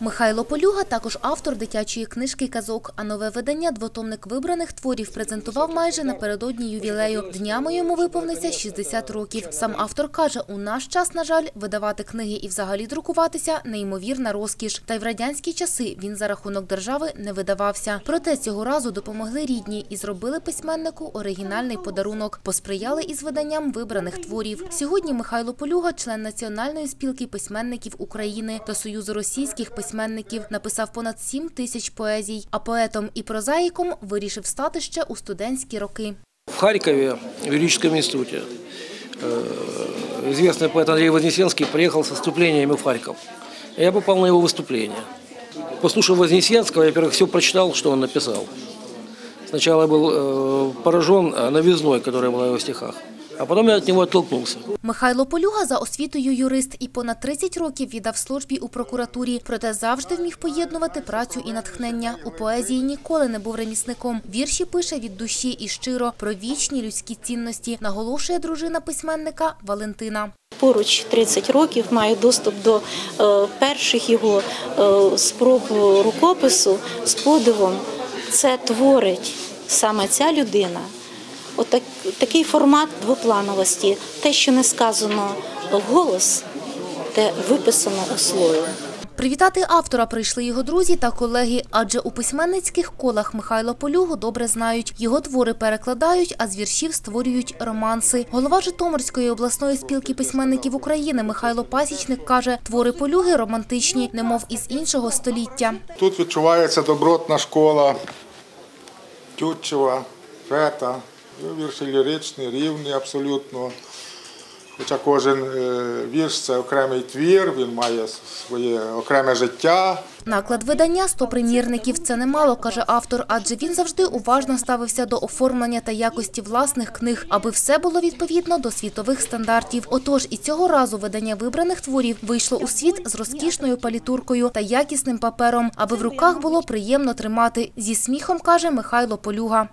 Михайло Полюга також автор дитячої книжки казок. А нове видання двотомник вибраних творів презентував майже напередодні ювілею. Днями йому виповниться 60 років. Сам автор каже, у наш час, на жаль, видавати книги і взагалі друкуватися неймовірна розкіш. Та й в радянські часи він за рахунок держави не видавався. Проте цього разу допомогли рідні і зробили письменнику оригінальний подарунок. Посприяли із виданням вибраних творів. Сьогодні Михайло Полюга, член Національної спілки письменників України та Союзу російських письменників, написав понад 7 тисяч поезій. А поетом і прозаїком вирішив стати ще у студентські роки. В Харькове, в юридическом институте, э, известный поэт Андрей Вознесенский приехал с выступлениями в Харьков. И Я попал на его выступление. Послушав Вознесенского, я, во-первых, все прочитал, что он написал. Сначала я был э, поражен э, новизной, которая была в его стихах, а потом я от него оттолкнулся. Михайло Полюга за освітою юрист і понад 30 років віддав службі у прокуратурі, проте завжди вміг поєднувати працю і натхнення. У поезії ніколи не був ремісником. Вірші пише від душі і щиро про вічні людські цінності, наголошує дружина письменника Валентина. Поруч 30 років маю доступ до е, перших його е, спроб рукопису з подивом. Це творить саме ця людина. Отак, такий формат двоплановості, те, що не сказано вголос, те виписано у слові. Привітати автора прийшли його друзі та колеги, адже у письменницьких колах Михайло Полюгу добре знають. Його твори перекладають, а з віршів створюють романси. Голова Житомирської обласної спілки письменників України Михайло Пасічник каже, твори Полюги романтичні, немов із іншого століття. Тут відчувається добротна школа Тютчева, Фета. Ну, Вірші ліричні, рівні абсолютно. Хоча кожен е, вірш це окремий твір, він має своє окреме життя. Наклад видання 100 примірників. Це немало, каже автор, адже він завжди уважно ставився до оформлення та якості власних книг, аби все було відповідно до світових стандартів. Отож, і цього разу видання вибраних творів вийшло у світ з розкішною палітуркою та якісним папером, аби в руках було приємно тримати. Зі сміхом каже Михайло Полюга.